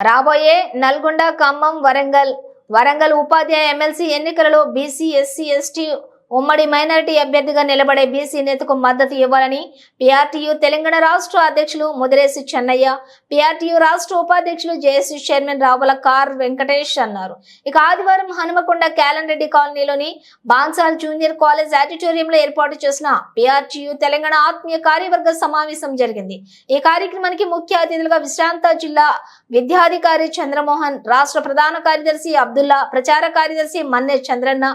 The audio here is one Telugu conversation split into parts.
రాబోయే నల్గొండ ఖమ్మం వరంగల్ వరంగల్ ఉపాధ్యాయ ఎమ్మెల్సీ ఎన్నికలలో బీసీ ఎస్సీ ఎస్టీ ఉమ్మడి మైనారిటీ అభ్యర్థిగా నిలబడే బీసీ నేతకు మద్దతు ఇవ్వాలని పిఆర్టీయు తెలంగాణ రాష్ట్ర అధ్యక్షులు ముదిరేసి చెన్నయ్య పిఆర్టీయు రాష్ట్ర ఉపాధ్యక్షులు జేఏసీ చైర్మన్ రావుల కార్ వెంకటేష్ అన్నారు. ఇక ఆదివారం హనుమకొండ క్యాలన్ రెడ్డి కాలనీలోని బాన్సాల్ జూనియర్ కాలేజ్ ఆడిటోరియంలో ఏర్పాటు చేసిన పిఆర్టీయు తెలంగాణ ఆత్మీయ కార్యవర్గ సమావేశం జరిగింది. ఈ కార్యక్రమానికి ముఖ్య అతిథులుగా విశ్రాంత జిల్లా విద్యాధికారి చంద్రమోహన్ రాష్ట్ర ప్రధాన కార్యదర్శి అబ్దుల్లా ప్రచార కార్యదర్శి మన్నె చంద్రన్న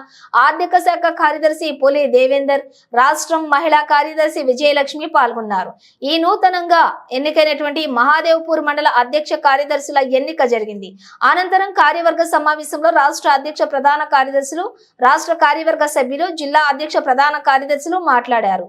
ఆర్థిక శాఖ కార్యదర్శి పులి దేవేందర్ రాష్ట్రం మహిళా కార్యదర్శి విజయలక్ష్మి పాల్గొన్నారు. ఈ నూతనంగా ఎన్నికైనటువంటి మహాదేవ్పూర్ మండల అధ్యక్ష కార్యదర్శుల ఎన్నిక జరిగింది. అనంతరం కార్యవర్గ సమావేశంలో రాష్ట్ర అధ్యక్ష ప్రధాన కార్యదర్శులు రాష్ట్ర కార్యవర్గ సభ్యులు జిల్లా అధ్యక్ష ప్రధాన కార్యదర్శులు మాట్లాడారు.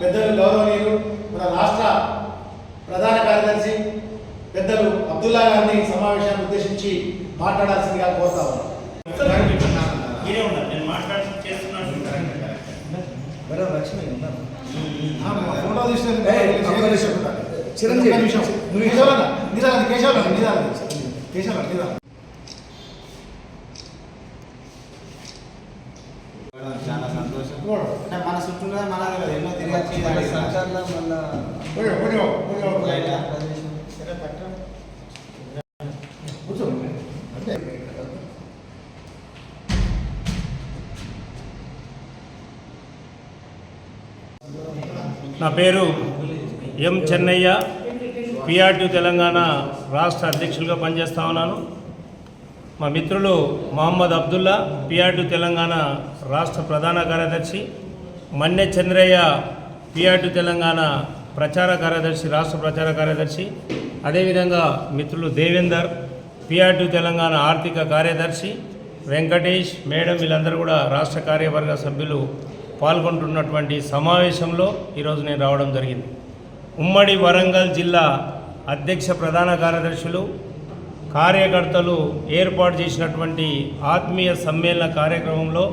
పెద్దలు గౌరవనీయులు మన రాష్ట్ర ప్రధాన కార్యదర్శి పెద్దలు అబ్దుల్లా గారిని సమావేశాన్ని ఉద్దేశించి మాట్లాడాల్సిందిగా కోరుతా ఉన్నాం. మీరే ఉన్నారు. నేను మాట్లాడి చేస్తున్నాను. మేడం పోడు. అంటే మన చుట్టూ మన ఎన్నో సంచార్లో. అంతే. నా పేరు ఎం చెన్నయ్య పిఆర్టీ తెలంగాణ రాష్ట్ర అధ్యక్షులుగా పనిచేస్తా ఉన్నాను మా మిత్రులు మహమ్మద్ అబ్దుల్లా పిఆర్డు తెలంగాణ రాష్ట్ర ప్రధాన కార్యదర్శి మన్నె చంద్రయ్య పిఆర్డు తెలంగాణ ప్రచార కార్యదర్శి రాష్ట్ర ప్రచార కార్యదర్శి అదేవిధంగా మిత్రులు దేవేందర్ పిఆర్డు తెలంగాణ ఆర్థిక కార్యదర్శి వెంకటేష్ మేడం వీళ్ళందరూ కూడా రాష్ట్ర కార్యవర్గ సభ్యులు పాల్గొంటున్నటువంటి సమావేశంలో ఈరోజు నేను రావడం జరిగింది. ఉమ్మడి వరంగల్ జిల్లా అధ్యక్ష ప్రధాన కార్యదర్శులు కార్యకర్తలు ఏర్పాటు చేసినటువంటి ఆత్మీయ సమ్మేళన కార్యక్రమంలో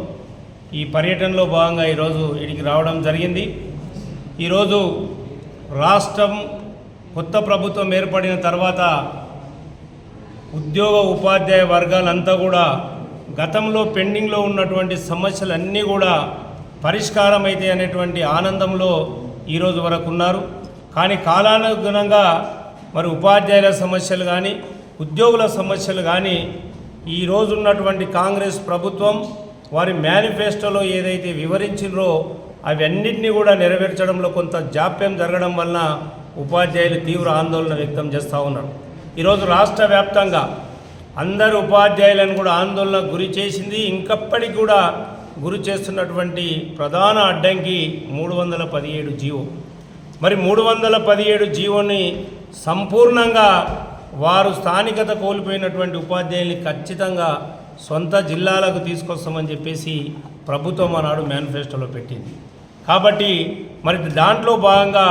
ఈ పర్యటనలో భాగంగా ఈరోజు ఇడికి రావడం జరిగింది. ఈరోజు రాష్ట్రం కొత్త ప్రభుత్వం ఏర్పడిన తర్వాత ఉద్యోగ ఉపాధ్యాయ వర్గాలంతా కూడా గతంలో పెండింగ్లో ఉన్నటువంటి సమస్యలన్నీ కూడా పరిష్కారం అయితే అనేటువంటి ఆనందంలో ఈరోజు వరకు ఉన్నారు. కానీ కాలానుగుణంగా మరి ఉపాధ్యాయుల సమస్యలు కానీ ఉద్యోగుల సమస్యలు కానీ ఈ రోజున్నటువంటి కాంగ్రెస్ ప్రభుత్వం వారి మేనిఫెస్టోలో ఏదైతే వివరించిందో అవన్నింటినీ కూడా నెరవేర్చడంలో కొంత జాప్యం జరగడం వలన ఉపాధ్యాయులు తీవ్ర ఆందోళన వ్యక్తం చేస్తూ ఉన్నారు. ఈరోజు రాష్ట్ర వ్యాప్తంగా అందరు ఉపాధ్యాయులను కూడా ఆందోళన గురి చేసింది. ఇంకప్పటికి కూడా గురి చేస్తున్నటువంటి ప్రధాన అడ్డంకి మూడు వందల పదిహేడు జీవో. మరి మూడు వందల పదిహేడు జీవోని సంపూర్ణంగా వారు స్థానికత కోల్పోయినటువంటి ఉపాధ్యాయుల్ని ఖచ్చితంగా సొంత జిల్లాలకు తీసుకొస్తామని చెప్పేసి ప్రభుత్వం ఆనాడు మేనిఫెస్టోలో పెట్టింది. కాబట్టి మరి దాంట్లో భాగంగా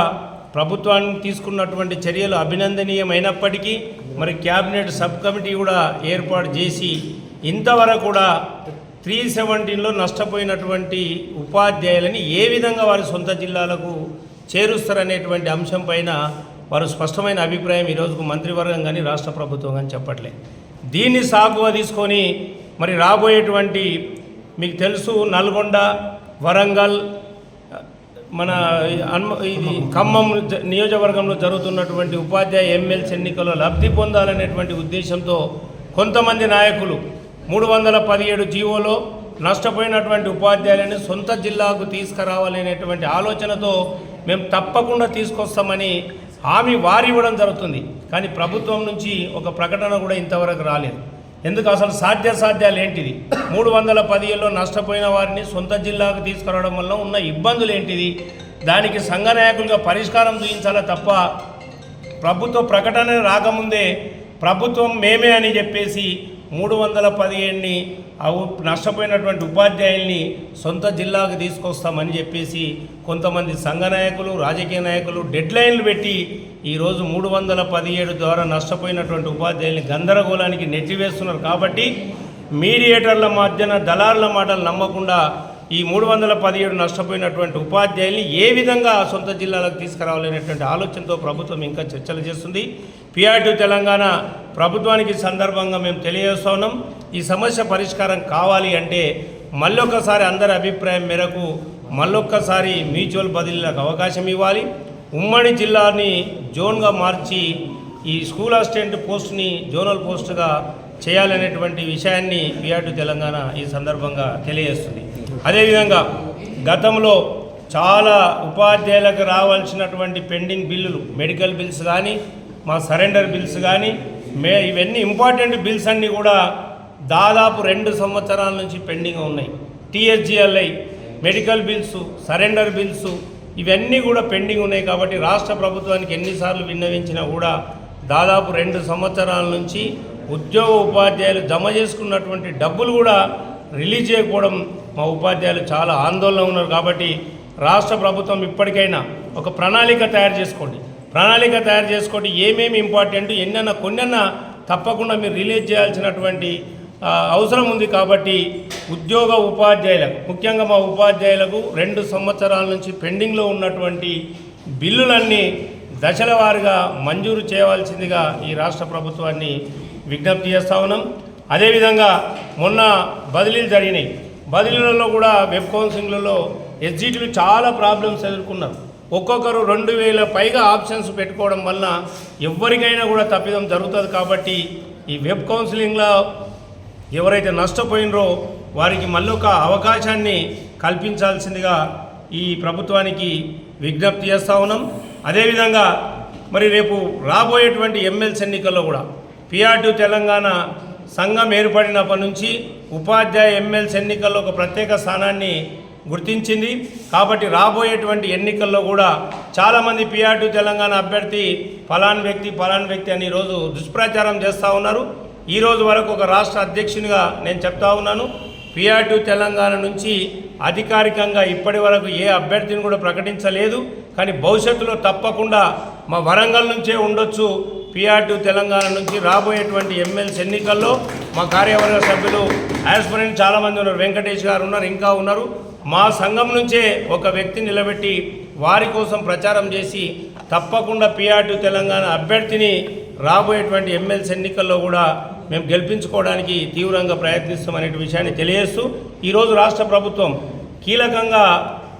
ప్రభుత్వాన్ని తీసుకున్నటువంటి చర్యలు అభినందనీయమైనప్పటికీ మరి క్యాబినెట్ సబ్ కమిటీ కూడా ఏర్పాటు చేసి ఇంతవరకు కూడా త్రీ సెవెంటీన్లో నష్టపోయినటువంటి ఉపాధ్యాయులని ఏ విధంగా వారి సొంత జిల్లాలకు చేరుస్తారనేటువంటి అంశం పైన వారు స్పష్టమైన అభిప్రాయం ఈరోజుకు మంత్రివర్గం కానీ రాష్ట్ర ప్రభుత్వం కానీ చెప్పట్లే. దీన్ని సాగుగా తీసుకొని మరి రాబోయేటువంటి మీకు తెలుసు నల్గొండ వరంగల్ మన ఇది ఖమ్మం నియోజకవర్గంలో జరుగుతున్నటువంటి ఉపాధ్యాయ ఎమ్మెల్సీ ఎన్నికల్లో లబ్ధి పొందాలనేటువంటి ఉద్దేశంతో కొంతమంది నాయకులు మూడు వందల పదిహేడు జీవోలో నష్టపోయినటువంటి ఉపాధ్యాయులను సొంత జిల్లాకు తీసుకురావాలనేటువంటి ఆలోచనతో మేము తప్పకుండా తీసుకొస్తామని హామీ వారి ఇవ్వడం జరుగుతుంది. కానీ ప్రభుత్వం నుంచి ఒక ప్రకటన కూడా ఇంతవరకు రాలేదు. ఎందుకు? అసలు సాధ్యాసాధ్యాలు ఏంటిది? మూడు వందల పదిహేనులో నష్టపోయిన వారిని సొంత జిల్లాకు తీసుకురావడం వల్ల ఉన్న ఇబ్బందులు ఏంటిది? దానికి సంఘ నాయకులుగా పరిష్కారం చూపించాలా తప్ప ప్రభుత్వ ప్రకటన రాకముందే ప్రభుత్వం మేమే అని చెప్పేసి మూడు వందల పదిహేడుని ఆ నష్టపోయినటువంటి ఉపాధ్యాయుల్ని సొంత జిల్లాకు తీసుకొస్తామని చెప్పేసి కొంతమంది సంఘ నాయకులు రాజకీయ నాయకులు డెడ్లైన్లు పెట్టి ఈరోజు మూడు వందల పదిహేడు ద్వారా నష్టపోయినటువంటి ఉపాధ్యాయుల్ని గందరగోళానికి నెట్టివేస్తున్నారు. కాబట్టి మీడియేటర్ల మధ్యన దళారుల మాటలు నమ్మకుండా ఈ మూడు వందల పదిహేడు నష్టపోయినటువంటి ఉపాధ్యాయుల్ని ఏ విధంగా సొంత జిల్లాలకు తీసుకురావాలనేటువంటి ఆలోచనతో ప్రభుత్వం ఇంకా చర్చలు చేస్తుంది. పిఆర్టీ తెలంగాణ ప్రభుత్వానికి సందర్భంగా మేము తెలియజేస్తున్నాం ఈ సమస్య పరిష్కారం కావాలి అంటే మళ్ళొక్కసారి అందరి అభిప్రాయం మేరకు మళ్ళొక్కసారి మ్యూచువల్ బదిలీలకు అవకాశం ఇవ్వాలి. ఉమ్మడి జిల్లాని జోన్గా మార్చి ఈ స్కూల్ అసిస్టెంట్ పోస్ట్ని జోనల్ పోస్టుగా చేయాలనేటువంటి విషయాన్ని పిఆర్టీ తెలంగాణ ఈ సందర్భంగా తెలియజేస్తుంది. అదేవిధంగా గతంలో చాలా ఉపాధ్యాయులకు రావాల్సినటువంటి పెండింగ్ బిల్లులు మెడికల్ బిల్స్ కానీ మా సరెండర్ బిల్స్ కానీ మే ఇవన్నీ ఇంపార్టెంట్ బిల్స్ అన్నీ కూడా దాదాపు రెండు సంవత్సరాల నుంచి పెండింగ్ ఉన్నాయి. TSGLI medical bills surrender bills ఇవన్నీ కూడా పెండింగ్ ఉన్నాయి కాబట్టి రాష్ట్ర ప్రభుత్వానికి ఎన్నిసార్లు విన్నవించినా కూడా దాదాపు రెండు సంవత్సరాల నుంచి ఉద్యోగ ఉపాధ్యాయులు జమ చేసుకున్నటువంటి డబ్బులు కూడా రిలీజ్ చేయకపోవడం మా ఉపాధ్యాయులు చాలా ఆందోళన ఉన్నారు కాబట్టి రాష్ట్ర ప్రభుత్వం ఇప్పటికైనా ఒక ప్రణాళిక తయారు చేసుకోండి. ప్రణాళిక తయారు చేసుకోండి ఏమేమి ఇంపార్టెంట్ ఎన్నన్నా కొన్నన్నా తప్పకుండా మీరు రిలీజ్ చేయాల్సినటువంటి అవసరం ఉంది కాబట్టి ఉద్యోగ ఉపాధ్యాయులకు ముఖ్యంగా మా ఉపాధ్యాయులకు రెండు సంవత్సరాల నుంచి పెండింగ్లో ఉన్నటువంటి బిల్లులన్నీ దశల వారీగా మంజూరు చేయవలసిందిగా ఈ రాష్ట్ర ప్రభుత్వాన్ని విజ్ఞప్తి చేస్తా ఉన్నాం. అదేవిధంగా మొన్న బదిలీలు జరిగినాయి. బదిలీలలో కూడా వెబ్ కౌన్సిలింగ్లలో ఎస్జీటీలు చాలా ప్రాబ్లమ్స్ ఎదుర్కొన్నారు. ఒక్కొక్కరు రెండు వేల పైగా ఆప్షన్స్ పెట్టుకోవడం వల్ల ఎవరికైనా కూడా తప్పిదం జరుగుతుంది కాబట్టి ఈ వెబ్ కౌన్సిలింగ్లో ఎవరైతే నష్టపోయినరో వారికి మళ్ళొక అవకాశాన్ని కల్పించాల్సిందిగా ఈ ప్రభుత్వానికి విజ్ఞప్తి చేస్తూ ఉన్నాం. అదేవిధంగా మరి రేపు రాబోయేటువంటి ఎమ్మెల్సీ ఎన్నికల్లో కూడా పిఆర్టీ తెలంగాణ సంఘం ఏర్పడినప్పటి నుంచి ఉపాధ్యాయ ఎమ్మెల్సీ ఎన్నికల్లో ఒక ప్రత్యేక స్థానాన్ని గుర్తించింది. కాబట్టి రాబోయేటువంటి ఎన్నికల్లో కూడా చాలామంది పిఆర్టీ తెలంగాణ అభ్యర్థి ఫలాన్ వ్యక్తి ఫలాన్ వ్యక్తి అని ఈరోజు దుష్ప్రచారం చేస్తూ ఉన్నారు. ఈ రోజు వరకు ఒక రాష్ట్ర అధ్యక్షునిగా నేను చెప్తా ఉన్నాను. పిఆర్టీ తెలంగాణ నుంచి అధికారికంగా ఇప్పటి వరకు ఏ అభ్యర్థిని కూడా ప్రకటించలేదు. కానీ భవిష్యత్తులో తప్పకుండా మా వరంగల్ నుంచే ఉండొచ్చు పిఆర్టీ తెలంగాణ నుంచి రాబోయేటువంటి ఎమ్మెల్సీ ఎన్నికల్లో మా కార్యవర్గ సభ్యులు యాస్పిరెంట్ చాలామంది ఉన్నారు. వెంకటేష్ గారు ఉన్నారు ఇంకా ఉన్నారు. మా సంఘం నుంచే ఒక వ్యక్తి నిలబెట్టి వారి కోసం ప్రచారం చేసి తప్పకుండా పిఆర్టీ తెలంగాణ అభ్యర్థిని రాబోయేటువంటి ఎమ్మెల్సీ ఎన్నికల్లో కూడా మేము గెలిపించుకోవడానికి తీవ్రంగా ప్రయత్నిస్తామనే విషయాన్ని తెలియజేస్తూ ఈరోజు రాష్ట్ర ప్రభుత్వం కీలకంగా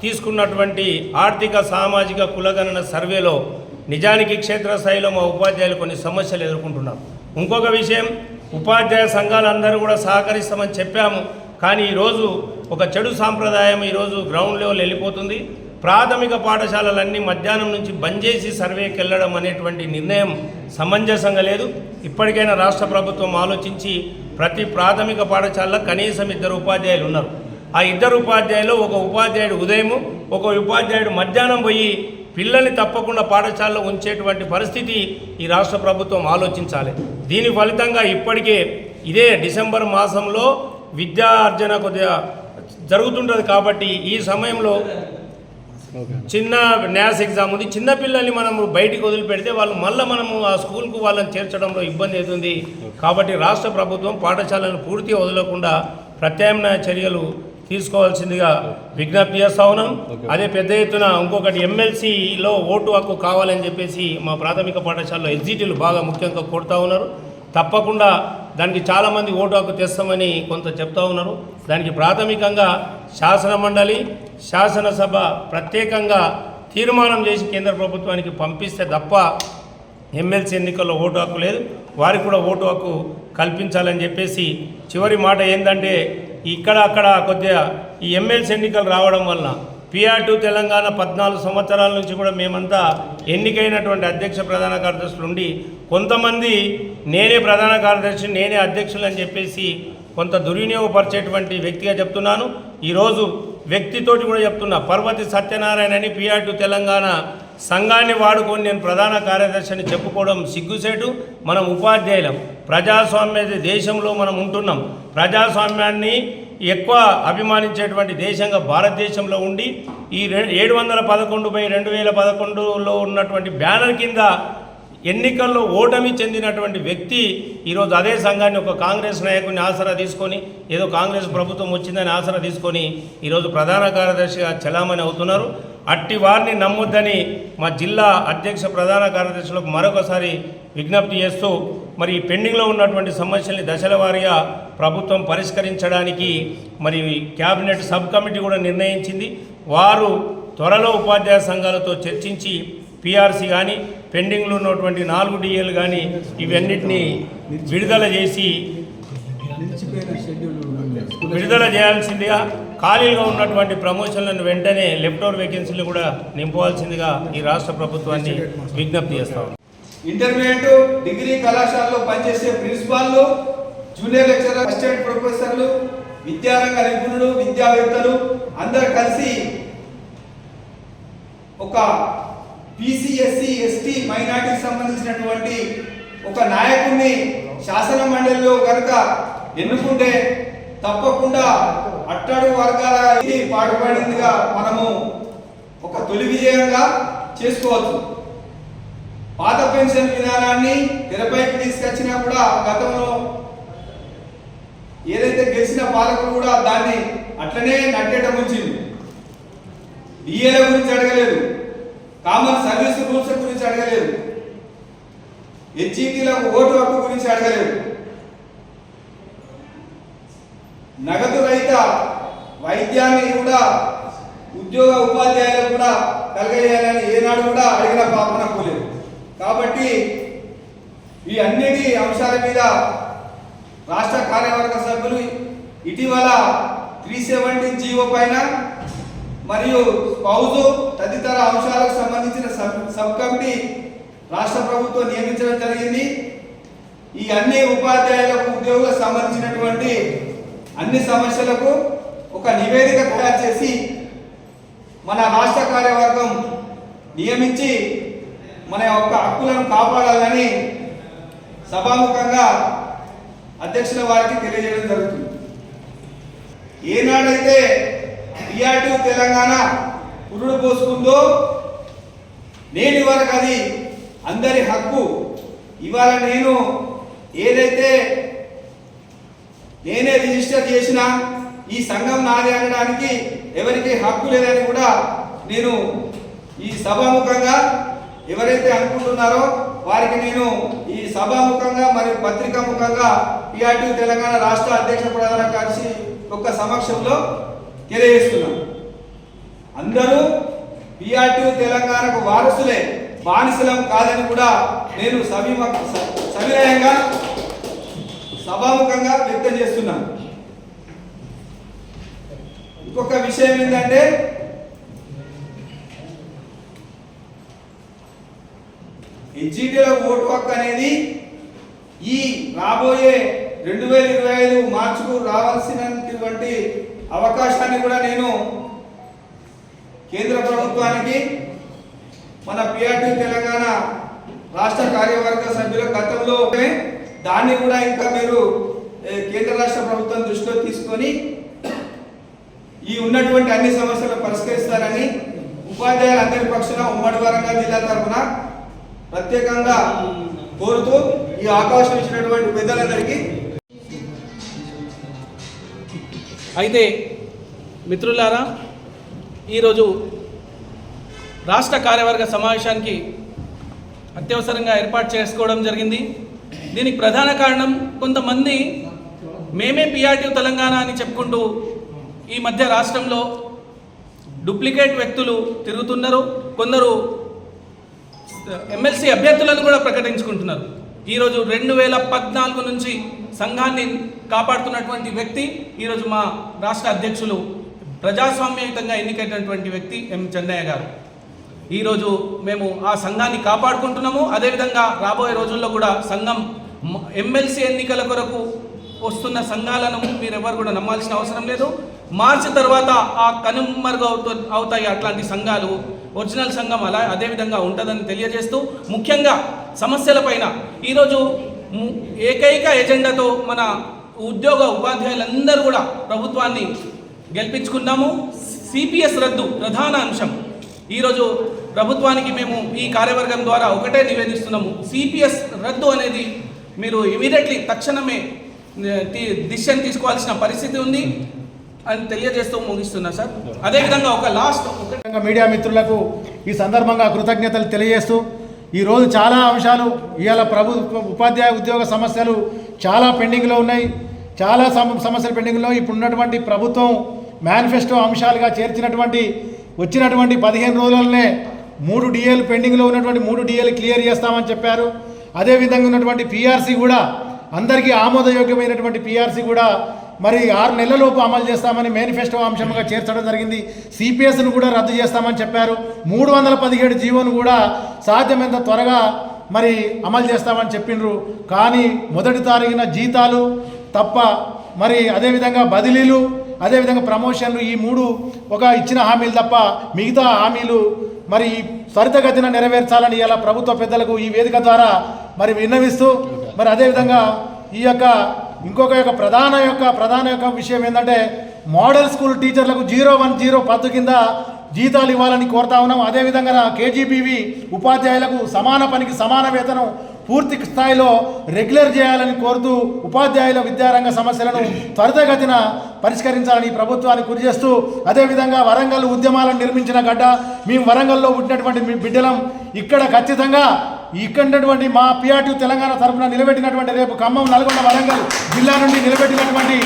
తీసుకున్నటువంటి ఆర్థిక సామాజిక కులగణన సర్వేలో నిజానికి క్షేత్రస్థాయిలో మా ఉపాధ్యాయులు కొన్ని సమస్యలు ఎదుర్కొంటున్నారు. ఇంకొక విషయం ఉపాధ్యాయ సంఘాలందరూ కూడా సహకరిస్తామని చెప్పాము. కానీ ఈరోజు ఒక చెడు సాంప్రదాయం ఈరోజు గ్రౌండ్ లెవెల్ వెళ్ళిపోతుంది. ప్రాథమిక పాఠశాలలన్నీ మధ్యాహ్నం నుంచి బంద్ చేసి సర్వేకి వెళ్ళడం అనేటువంటి నిర్ణయం సమంజసంగా లేదు. ఇప్పటికైనా రాష్ట్ర ప్రభుత్వం ఆలోచించి ప్రతి ప్రాథమిక పాఠశాలలో కనీసం ఇద్దరు ఉపాధ్యాయులు ఉన్నారు. ఆ ఇద్దరు ఉపాధ్యాయులు ఒక ఉపాధ్యాయుడు ఉదయం ఒక ఉపాధ్యాయుడు మధ్యాహ్నం పోయి పిల్లల్ని తప్పకుండా పాఠశాలలో ఉంచేటువంటి పరిస్థితి ఈ రాష్ట్ర ప్రభుత్వం ఆలోచించాలి. దీని ఫలితంగా ఇప్పటికే ఇదే డిసెంబర్ మాసంలో విద్యార్జన కొద్దిగా జరుగుతుంటుంది కాబట్టి ఈ సమయంలో చిన్న న్యాస్ ఎగ్జామ్ ఉంది. చిన్న పిల్లల్ని మనం బయటికి వదిలిపెడితే వాళ్ళు మళ్ళీ మనము ఆ స్కూల్కు వాళ్ళని చేర్చడంలో ఇబ్బంది అవుతుంది. కాబట్టి రాష్ట్ర ప్రభుత్వం పాఠశాలను పూర్తిగా వదలకుండా ప్రత్యామ్నాయ చర్యలు తీసుకోవాల్సిందిగా విజ్ఞప్తి చేస్తా ఉన్నాం. అదే పెద్ద ఎత్తున ఇంకొకటి ఎమ్మెల్సీలో ఓటు హక్కు కావాలని చెప్పేసి మా ప్రాథమిక పాఠశాలలో ఎగ్జిటీలు బాగా ముఖ్యంగా కొడతా ఉన్నారు. తప్పకుండా దానికి చాలామంది ఓటు హక్కు తెస్తామని కొంత చెప్తా ఉన్నారు. దానికి ప్రాథమికంగా శాసన మండలి శాసనసభ ప్రత్యేకంగా తీర్మానం చేసి కేంద్ర ప్రభుత్వానికి పంపిస్తే తప్ప ఎమ్మెల్సీ ఎన్నికల్లో ఓటు హక్కు లేదు. వారికి కూడా ఓటు హక్కు కల్పించాలని చెప్పేసి చివరి మాట ఏంటంటే ఇక్కడ అక్కడ కొద్దిగా ఈ ఎమ్మెల్సీ ఎన్నికలు రావడం వల్ల పిఆర్ తెలంగాణ పద్నాలుగు సంవత్సరాల నుంచి కూడా మేమంతా ఎన్నికైనటువంటి అధ్యక్ష ప్రధాన కార్యదర్శులు ఉండి కొంతమంది నేనే ప్రధాన కార్యదర్శి నేనే అధ్యక్షులు అని చెప్పేసి కొంత దుర్వినియోగపరిచేటువంటి వ్యక్తిగా చెప్తున్నాను. ఈరోజు వ్యక్తితోటి కూడా చెప్తున్నా పర్వతి సత్యనారాయణ అని పిఆర్ తెలంగాణ సంఘాన్ని వాడుకొని నేను ప్రధాన కార్యదర్శిని చెప్పుకోవడం సిగ్గుసేటు మనం ఉపాధ్యాయులం. ప్రజాస్వామ్య దేశంలో మనం ఉంటున్నాం. ప్రజాస్వామ్యాన్ని ఎక్కువ అభిమానించేటువంటి దేశంగా భారతదేశంలో ఉండి ఈ రె ఏడు వందల పదకొండు బై రెండు వేల పదకొండులో ఉన్నటువంటి బ్యానర్ కింద ఎన్నికల్లో ఓటమి చెందినటువంటి వ్యక్తి ఈరోజు అదే సంఘాన్ని ఒక కాంగ్రెస్ నాయకుడిని ఆసరా తీసుకొని ఏదో కాంగ్రెస్ ప్రభుత్వం వచ్చిందని ఆసరా తీసుకొని ఈరోజు ప్రధాన కార్యదర్శిగా చలామణి అవుతున్నారు. అట్టి వారిని నమ్మొద్దని మా జిల్లా అధ్యక్ష ప్రధాన కార్యదర్శులకు మరొకసారి విజ్ఞప్తి చేస్తూ మరి ఈ పెండింగ్లో ఉన్నటువంటి సమస్యల్ని దశల వారీగా ప్రభుత్వం పరిష్కరించడానికి మరి క్యాబినెట్ సబ్ కమిటీ కూడా నిర్ణయించింది. వారు త్వరలో ఉపాధ్యాయ సంఘాలతో చర్చించి పిఆర్సీ కానీ పెండింగ్లో ఉన్నటువంటి నాలుగు డిఏలు కానీ ఇవన్నిటిని విడుదల చేసి విడుదల చేయాల్సిందిగా ఖాళీగా ఉన్నటువంటి ప్రమోషన్లను వెంటనే లెఫ్ట్ ఓవర్ వేకెన్సీలు కూడా నింపవలసిందిగా ఈ రాష్ట్ర ప్రభుత్వాన్ని విజ్ఞప్తి చేస్తాం ఇంటర్మీడియట్ డిగ్రీ కళాశాలలో పనిచేసే ప్రిన్సిపాల్లు జూనియర్ లెక్చరర్ అసిస్టెంట్ ప్రొఫెసర్లు విద్యారంగ నిపుణులు విద్యావేత్తలు అందరు కలిసి ఒక పిసిఎస్సి ఎస్టీ మైనార్టీకి సంబంధించినటువంటి ఒక నాయకుడిని శాసన మండలిలో కనుక ఎన్నుకుంటే తప్పకుండా అట్టడు వర్గాల ఇది పాటుపడిందిగా మనము ఒక తొలి విజయంగా చేసుకోవచ్చు. పాత పెన్షన్ విధానాన్ని తెరపైకి తీసుకొచ్చినా కూడా గతంలో ఏదైతే గెలిచిన పాలకులు కూడా దాన్ని అట్లనే నట్టేట ముంచింది డిఏల గురించి అడగలేదు. కామన్ సర్వీస్ రూల్స్ గురించి అడగలేదు. హెచ్ఈటీలకు ఓటు హక్కు గురించి అడగలేదు. నగదు రహిత వైద్యాన్ని కూడా ఉద్యోగ ఉపాధ్యాయులకు కూడా కలగజేయాలని ఏనాడు కూడా అడిగిన పాపన పోలేదు కాబట్టి ఈ అన్నిటి అంశాల మీద రాష్ట్ర కార్యవర్గ సభ్యులు ఇటీవల త్రీ సెవెంటీ జీవో పైన మరియు స్పౌజు తదితర అంశాలకు సంబంధించిన సబ్ సబ్ కమిటీ రాష్ట్ర ప్రభుత్వం నియమించడం జరిగింది. ఈ అన్ని ఉపాధ్యాయులకు ఉద్యోగులకు సంబంధించినటువంటి అన్ని సమస్యలకు ఒక నివేదిక తయారు చేసి మన రాష్ట్ర కార్యవర్గం నియమించి మన యొక్క హక్కులను కాపాడాలని సభాముఖంగా అధ్యక్షుల వారికి తెలియజేయడం జరుగుతుంది. ఏనాడైతే టిఆర్టీ తెలంగాణ పురుడు పోసుకుందో నేటి వరకు అది అందరి హక్కు. ఇవాళ నేను ఏదైతే నేనే రిజిస్టర్ చేసిన ఈ సంఘం నాది అనడానికి ఎవరికి హక్కు లేదని కూడా నేను ఈ సభాముఖంగా ఎవరైతే అనుకుంటున్నారో వారికి నేను ఈ సభాముఖంగా మరియు పత్రికాముఖంగా పిఆర్టీ తెలంగాణ రాష్ట్ర అధ్యక్ష ప్రధాన కార్యదర్శి యొక్క సమక్షంలో తెలియజేస్తున్నాను. అందరూ పిఆర్టీ తెలంగాణకు వారసులే బానిసలం కాదని కూడా నేను సవిమ సవినయంగా సభాముఖంగా వ్యక్తం చేస్తున్నాను. ఇంకొక విషయం ఏంటంటే హెచ్జిటీల ఓటు హక్కు అనేది ఈ రాబోయే రెండు వేల ఇరవై ఐదు మార్చుకు రావాల్సినటువంటి అవకాశాన్ని కూడా నేను కేంద్ర ప్రభుత్వానికి మన పిఆర్టీ తెలంగాణ రాష్ట్ర కార్యవర్గ సభ్యుల గతంలో దాన్ని కూడా ఇంకా మీరు కేంద్ర రాష్ట్ర ప్రభుత్వం దృష్టిలో తీసుకొని ఈ ఉన్నటువంటి అన్ని సమస్యలు పరిష్కరిస్తారని ఉపాధ్యాయులు అందరి పక్షున ఉమ్మడి వరంగల్ జిల్లా తరఫున ప్రత్యేకంగా కోరుతూ ఈ అవకాశం ఇచ్చినటువంటి పెద్దలందరికీ అయితే మిత్రులారా ఈరోజు రాష్ట్ర కార్యవర్గ సమావేశానికి అత్యవసరంగా ఏర్పాటు చేసుకోవడం జరిగింది. దీనికి ప్రధాన కారణం కొంతమంది మేమే పిఆర్టీ తెలంగాణ అని చెప్పుకుంటూ ఈ మధ్య రాష్ట్రంలో డూప్లికేట్ వ్యక్తులు తిరుగుతున్నారు. కొందరు ఎమ్మెల్సీ అభ్యర్థులను కూడా ప్రకటించుకుంటున్నారు. ఈరోజు రెండు వేల పద్నాలుగు నుంచి సంఘాన్ని కాపాడుతున్నటువంటి వ్యక్తి ఈరోజు మా రాష్ట్ర అధ్యక్షులు ప్రజాస్వామ్యయుతంగా ఎన్నికైనటువంటి వ్యక్తి ఎం చెన్నయ్య గారు. ఈరోజు మేము ఆ సంఘాన్ని కాపాడుకుంటున్నాము. అదేవిధంగా రాబోయే రోజుల్లో కూడా సంఘం ఎమ్మెల్సీ ఎన్నికల కొరకు వస్తున్న సంఘాలను మీరెవరు కూడా నమ్మాల్సిన అవసరం లేదు. మార్చి తర్వాత ఆ కనుమరుగు అవుతూ అవుతాయి అట్లాంటి సంఘాలు. ఒరిజినల్ సంఘం అలా అదేవిధంగా ఉంటుందని తెలియజేస్తూ ముఖ్యంగా సమస్యలపైన ఈరోజు ఏకైక ఎజెండాతో మన ఉద్యోగ ఉపాధ్యాయులందరూ కూడా ప్రభుత్వాన్ని గెలిపించుకున్నాము. సిపిఎస్ రద్దు ప్రధాన అంశం. ఈరోజు ప్రభుత్వానికి మేము ఈ కార్యవర్గం ద్వారా ఒకటే నివేదిస్తున్నాము. సిపిఎస్ రద్దు అనేది మీరు ఇమీడియట్లీ తక్షణమే డిసిషన్ తీసుకోవాల్సిన పరిస్థితి ఉంది అని తెలియజేస్తూ ముగిస్తున్నా సార్. అదేవిధంగా ఒక లాస్ట్ ముఖ్యంగా మీడియా మిత్రులకు ఈ సందర్భంగా కృతజ్ఞతలు తెలియజేస్తూ ఈరోజు చాలా అంశాలు ఇవాళ ప్రభు ఉపాధ్యాయ ఉద్యోగ సమస్యలు చాలా పెండింగ్లో ఉన్నాయి. చాలా సమ సమస్యలు పెండింగ్లో ఇప్పుడు ఉన్నటువంటి ప్రభుత్వం మేనిఫెస్టో అంశాలుగా చేర్చినటువంటి వచ్చినటువంటి పదిహేను రోజులనే మూడు డిఏలు పెండింగ్లో ఉన్నటువంటి మూడు డిఏలు క్లియర్ చేస్తామని చెప్పారు. అదేవిధంగా ఉన్నటువంటి పీఆర్సీ కూడా అందరికీ ఆమోదయోగ్యమైనటువంటి పీఆర్సీ కూడా మరి ఆరు నెలలలోపు అమలు చేస్తామని మేనిఫెస్టో అంశంగా చేర్చడం జరిగింది. సిపిఎస్ను కూడా రద్దు చేస్తామని చెప్పారు. మూడు వందల పదిహేడు జీవోను కూడా సాధ్యమైనంత త్వరగా మరి అమలు చేస్తామని చెప్పిండ్రు కానీ మొదటి తారీఖున జీతాలు తప్ప మరి అదేవిధంగా బదిలీలు అదేవిధంగా ప్రమోషన్లు ఈ మూడు ఒక ఇచ్చిన హామీలు తప్ప మిగతా హామీలు మరి త్వరితగతిన నెరవేర్చాలని ఇలా ప్రభుత్వ పెద్దలకు ఈ వేదిక ద్వారా మరి విన్నవిస్తూ మరి అదేవిధంగా ఈ యొక్క ఇంకొక యొక్క ప్రధాన యొక్క ప్రధాన యొక్క విషయం ఏంటంటే మోడల్ స్కూల్ టీచర్లకు జీరో వన్ జీరో పద్దు కింద జీతాలు ఇవ్వాలని కోరుతా ఉన్నాం. అదేవిధంగా కేజీబీవి ఉపాధ్యాయులకు సమాన పనికి సమాన వేతనం పూర్తి స్థాయిలో రెగ్యులర్ చేయాలని కోరుతూ ఉపాధ్యాయుల విద్యారంగ సమస్యలను త్వరితగతిన పరిష్కరించాలని ప్రభుత్వాన్ని గురి చేస్తూ అదేవిధంగా వరంగల్ ఉద్యమాలను నిర్మించిన గడ్డ మేము వరంగల్లో పుట్టినటువంటి బిడ్డలం ఇక్కడ ఖచ్చితంగా ఇక్కడ మా పిఆర్టీ తెలంగాణ తరఫున నిలబెట్టినటువంటి రేపు ఖమ్మం నల్గొండ వరంగల్ జిల్లా నుండి నిలబెట్టినటువంటి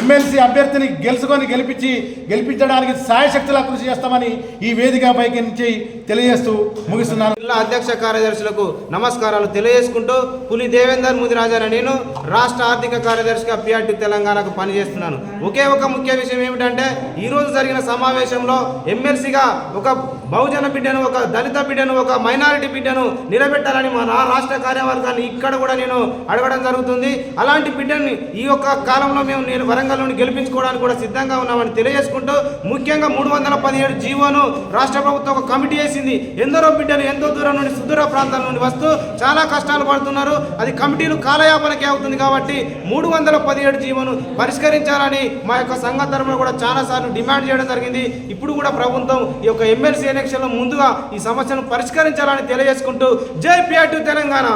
ఎమ్మెల్సీ అభ్యర్థిని గెలుచుకొని గెలిపించి గెలిపించడానికి సాయశక్తులా కృషి చేస్తామని ఈ వేదిక పైకి నుంచి తెలియజేస్తూ ముగిస్తున్నాను. జిల్లా అధ్యక్ష కార్యదర్శులకు నమస్కారాలు తెలియజేసుకుంటూ పులి దేవేందర్ ముదిరాజన నేను రాష్ట్ర ఆర్థిక కార్యదర్శిగా పిఆర్టీ తెలంగాణకు పనిచేస్తున్నాను. ఒకే ఒక ముఖ్య విషయం ఏమిటంటే ఈరోజు జరిగిన సమావేశంలో ఎమ్మెల్సీగా ఒక బహుజన బిడ్డను ఒక దళిత బిడ్డను ఒక మైనారిటీ బిడ్డను నిలబెట్టాలని మా నా రాష్ట్ర కార్యవర్గాన్ని ఇక్కడ కూడా నేను అడగడం జరుగుతుంది. అలాంటి బిడ్డని ఈ యొక్క కాలంలో మేము నేను వరంగల్ను గెలిపించుకోవడానికి కూడా సిద్ధంగా ఉన్నామని తెలియజేసుకుంటూ ముఖ్యంగా మూడు వందల పదిహేడు జీవోను రాష్ట్ర ప్రభుత్వం ఒక కమిటీ వేసింది. ఎందరో బిడ్డలు ఎంతో దూరం నుండి సుదూర ప్రాంతాల నుండి వస్తూ చాలా కష్టాలు పడుతున్నారు. అది కమిటీలు కాలయాపనకే అవుతుంది కాబట్టి మూడు వందల పదిహేడు జీవోను పరిష్కరించాలని మా యొక్క సంఘ తరఫున కూడా చాలా సార్లు డిమాండ్ చేయడం జరిగింది. ఇప్పుడు కూడా ప్రభుత్వం ఈ యొక్క ఎమ్మెల్సీ ఎలక్షన్లో ముందుగా ఈ సమస్యను పరిష్కరించాలని తెలియజేసుకుంటూ జై పిఆర్ తెలంగాణ.